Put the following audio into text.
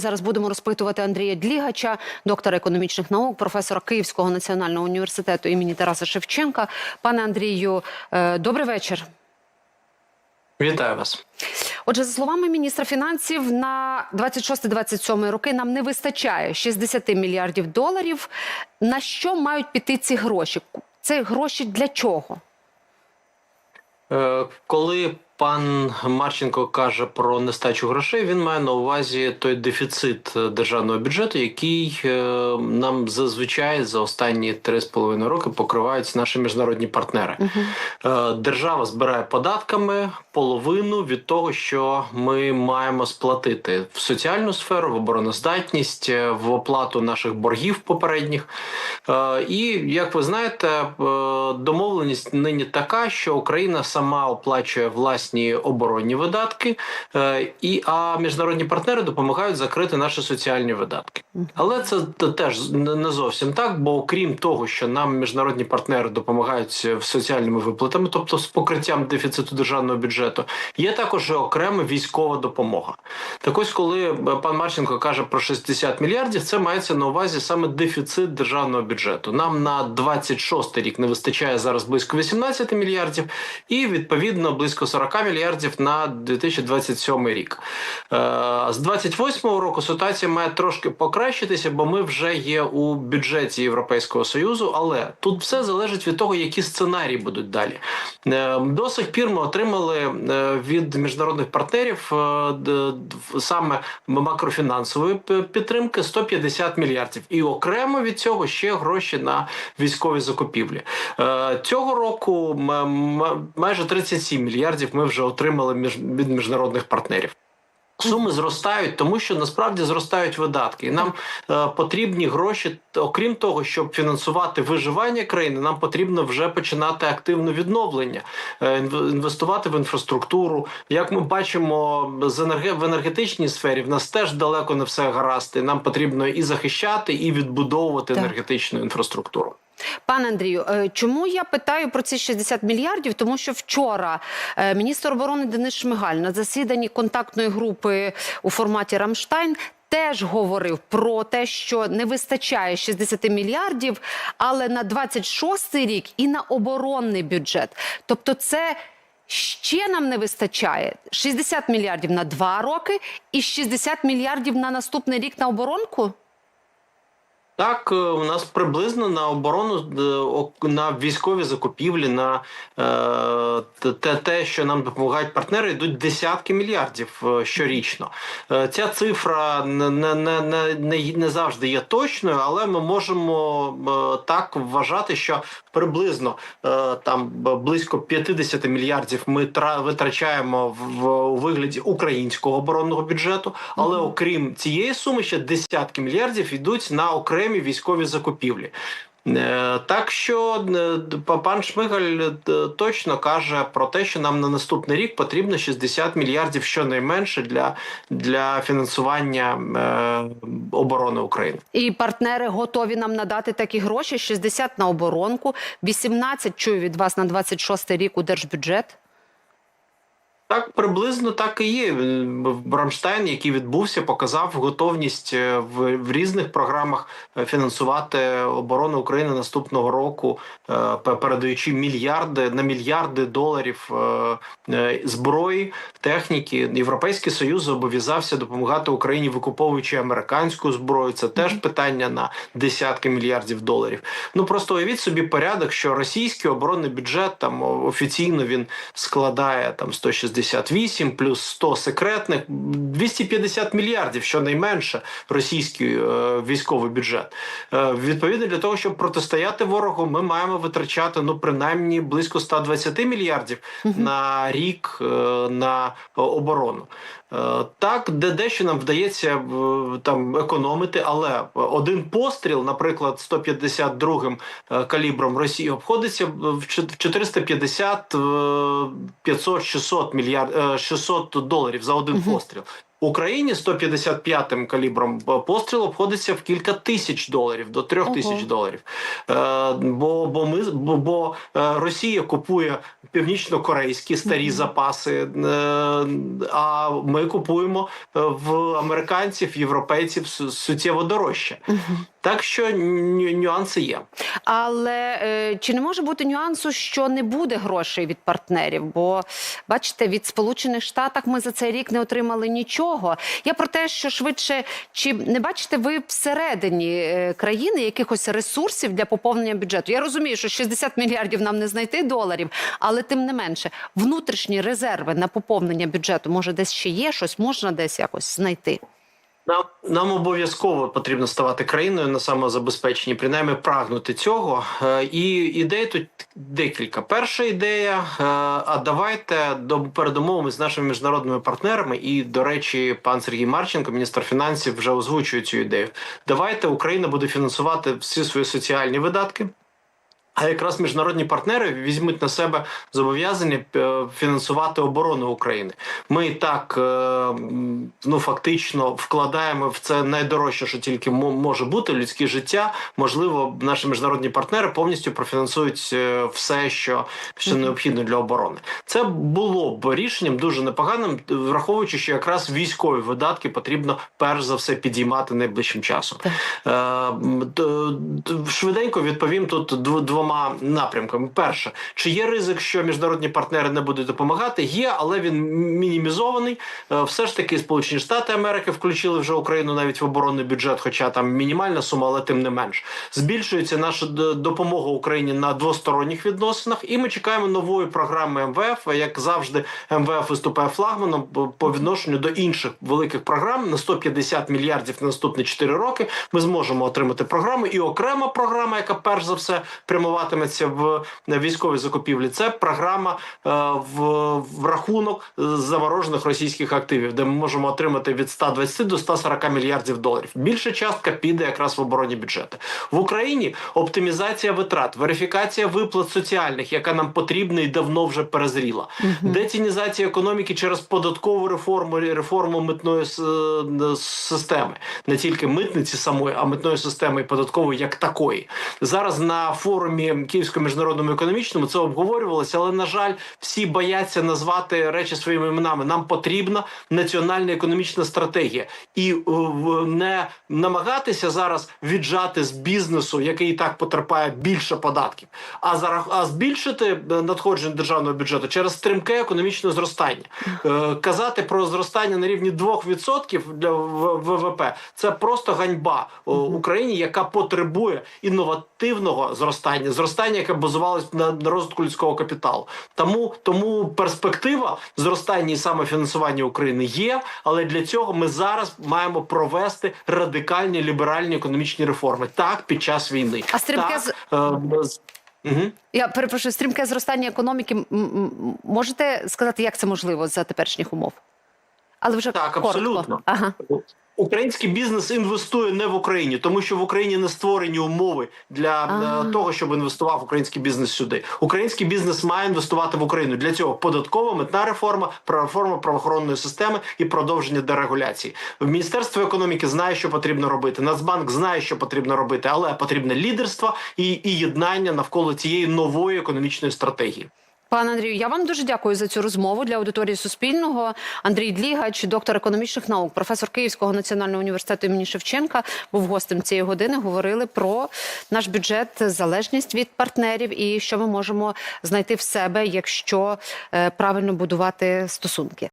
Зараз будемо розпитувати Андрія Длігача, доктора економічних наук, професора Київського національного університету імені Тараса Шевченка. Пане Андрію, е, добрий вечір. Вітаю вас. Отже, за словами міністра фінансів, на 26-27 роки нам не вистачає 60 мільярдів доларів. На що мають піти ці гроші? Це гроші для чого? Е, Коли пан Марченко каже про нестачу грошей, він має на увазі той дефіцит е, державного бюджету, який е, нам зазвичай за останні 3,5 роки покривають наші міжнародні партнери. Е, Держава збирає податками половину від того, що ми маємо сплатити в соціальну сферу, в обороноздатність, в оплату наших боргів попередніх. І як ви знаєте, домовленість нині така, що Україна сама оплачує власні оборонні видатки, е, і а міжнародні партнери допомагають закрити наші соціальні видатки. Але це теж не зовсім так, бо окрім того, що нам міжнародні партнери допомагають в соціальними виплатами, тобто з покриттям дефіциту державного бюджету, є також окрема військова допомога. Так ось, коли е, пан Марченко каже про 60 мільярдів, це мається на увазі саме дефіцит державного бюджету. Нам на 26 рік не вистачає зараз близько 18 мільярдів, і відповідно близько 40 мільярдів на 2027 рік. Е, З 28 року ситуація має трошки покращитися, бо ми вже є у бюджеті Європейського союзу. Але тут все залежить від того, які сценарії будуть далі. Е, До сих пір ми отримали е, від міжнародних партнерів саме макрофінансової підтримки 150 мільярдів, і окремо від цього ще гроші на військові закупівлі. Цього року майже 37 мільярдів ми вже отримали між від міжнародних партнерів. Суми зростають, тому що насправді зростають видатки, і нам е, потрібні гроші. Окрім того, щоб фінансувати виживання країни, нам потрібно вже починати активне відновлення, е, інвестувати в інфраструктуру. Як ми бачимо, з енерге в енергетичній сфері в нас теж далеко не все гаразд. І нам потрібно і захищати, і відбудовувати Так. енергетичну інфраструктуру. Пане Андрію, е, чому я питаю про ці 60 мільярдів? Тому що вчора е, міністр оборони Денис Шмигаль на засіданні контактної групи у форматі Рамштайн. Теж говорив про те, що не вистачає 60 мільярдів, але на 26 рік і на оборонний бюджет. Тобто, це ще нам не вистачає 60 мільярдів на два роки і 60 мільярдів на наступний рік на оборонку. Так, е, у нас приблизно на оборону е, на військові закупівлі, на е, те- те, що нам допомагають партнери, йдуть десятки мільярдів щорічно. Ця цифра не, не, не, не, завжди є точною, але ми можемо так вважати, що приблизно там близько 50 мільярдів ми тра- витрачаємо в, в у вигляді українського оборонного бюджету, але окрім цієї суми ще десятки мільярдів йдуть на окремі військові закупівлі. Е, Так що е, пан Шмигаль е, точно каже про те, що нам на наступний рік потрібно 60 мільярдів щонайменше для, для фінансування е, оборони України. І партнери готові нам надати такі гроші: 60 на оборонку, 18, чую від вас на 26 рік у держбюджет. Так, приблизно так і є. В Рамштайн, який відбувся, показав готовність е, в, в різних програмах е, фінансувати оборону України наступного року, е, передаючи мільярди на мільярди доларів зброї, техніки. Європейський союз зобов'язався допомагати Україні, викуповуючи американську зброю. Це теж питання на десятки мільярдів доларів. Ну просто уявіть собі порядок, що російський оборонний бюджет там офіційно він складає там 168 плюс 100 секретних, 250 мільярдів, щонайменше, російський е, військовий бюджет. Е, відповідно для того, щоб протистояти ворогу, ми маємо витрачати ну принаймні близько 120 мільярдів на рік е, на оборону. Е, Так, де дещо нам вдається е, там економити, але один постріл, наприклад, 152-м е, калібром Росії обходиться в чот- в 450 е, 500 600 мільярд е, 600 доларів за один постріл. Україні 155-м калібром постріл обходиться в кілька тисяч доларів до трьох тисяч доларів. Е, бо, бо ми бо, бо е, Росія купує північно-корейські старі Мгм. запаси, е, а ми купуємо е, в американців, європейців суттєво дорожче. Так що ню- нюанси є. Але е, чи не може бути нюансу, що не буде грошей від партнерів? Бо бачите, від Сполучених Штатів ми за цей рік не отримали нічого. Я про те, що швидше чи не бачите ви всередині е, країни якихось ресурсів для поповнення бюджету? Я розумію, що 60 мільярдів нам не знайти доларів, але тим не менше, внутрішні резерви на поповнення бюджету може десь ще є щось, можна десь якось знайти. Нам нам обов'язково потрібно ставати країною на самозабезпеченні, принаймні прагнути цього. Е, І ідей тут декілька. Перша ідея: е, а давайте до передумовами з нашими міжнародними партнерами. І, до речі, пан Сергій Марченко, міністр фінансів, вже озвучує цю ідею. Давайте Україна буде фінансувати всі свої соціальні видатки. А якраз міжнародні партнери візьмуть на себе зобов'язання е, фінансувати оборону України. Ми і так е, ну фактично вкладаємо в це найдорожче, що тільки мо- може бути людське життя. Можливо, наші міжнародні партнери повністю профінансують е, все, що, що необхідно для оборони. Це було б рішенням дуже непоганим, враховуючи, що якраз військові видатки потрібно перш за все підіймати найближчим часом. Швиденько відповім тут дв- двома напрямками. Перше, чи є ризик, що міжнародні партнери не будуть допомагати? Є, але він мінімізований. Е, Все ж таки, Сполучені Штати Америки включили вже Україну навіть в оборонний бюджет, хоча там мінімальна сума, але тим не менш. Збільшується наша допомога Україні на двосторонніх відносинах, і ми чекаємо нової програми МВФ. Як завжди, МВФ виступає флагманом по- відношенню до інших великих програм на 150 мільярдів на наступні 4 роки. Ми зможемо отримати програму. І окрема програма, яка перш за все прямуватиметься в військові закупівлі. Це програма е, в, в рахунок заморожених російських активів, де ми можемо отримати від 120 до 140 мільярдів доларів. Більша частка піде якраз в оборонні бюджети в Україні. Оптимізація витрат, верифікація виплат соціальних, яка нам потрібна і давно вже перезріла. Детінізація економіки через податкову реформу, реформу митної е, системи, не тільки митниці самої, а митної системи і податкової як такої. Зараз на форумі Київському міжнародному економічному це обговорювалося, але на жаль, всі бояться назвати речі своїми іменами. Нам потрібна національна економічна стратегія і е, не намагатися зараз віджати з бізнесу, який і так потерпає більше податків, а зараз а збільшити е, надходження державного бюджету через стрімке економічне зростання. Е, Казати про зростання на рівні 2% для ВВП це просто ганьба Україні, яка потребує інновативного зростання, зростання, яке базувалось на, розвитку людського капіталу. Тому тому перспектива зростання і самофінансування України є, але для цього ми зараз маємо провести радикальні ліберальні економічні реформи так під час війни. А стрімке з- е, Мгм. Я перепрошую, стрімке зростання економіки. м- м- Можете сказати, як це можливо за теперішніх умов? Але вже Так, коротко. абсолютно. Ага. Український бізнес інвестує не в Україні, тому що в Україні не створені умови для А. е, того, щоб інвестував український бізнес сюди. Український бізнес має інвестувати в Україну. Для цього податкова митна реформа, реформа правоохоронної системи і продовження дерегуляції. Міністерство економіки знає, що потрібно робити. Нацбанк знає, що потрібно робити, але потрібне лідерство і, і єднання навколо цієї нової економічної стратегії. Пане Андрію, я вам дуже дякую за цю розмову для аудиторії Суспільного. Андрій Длігач, доктор економічних наук, професор Київського національного університету імені Шевченка, був гостем цієї години. Говорили про наш бюджет, залежність від партнерів і що ми можемо знайти в себе, якщо е, правильно будувати стосунки.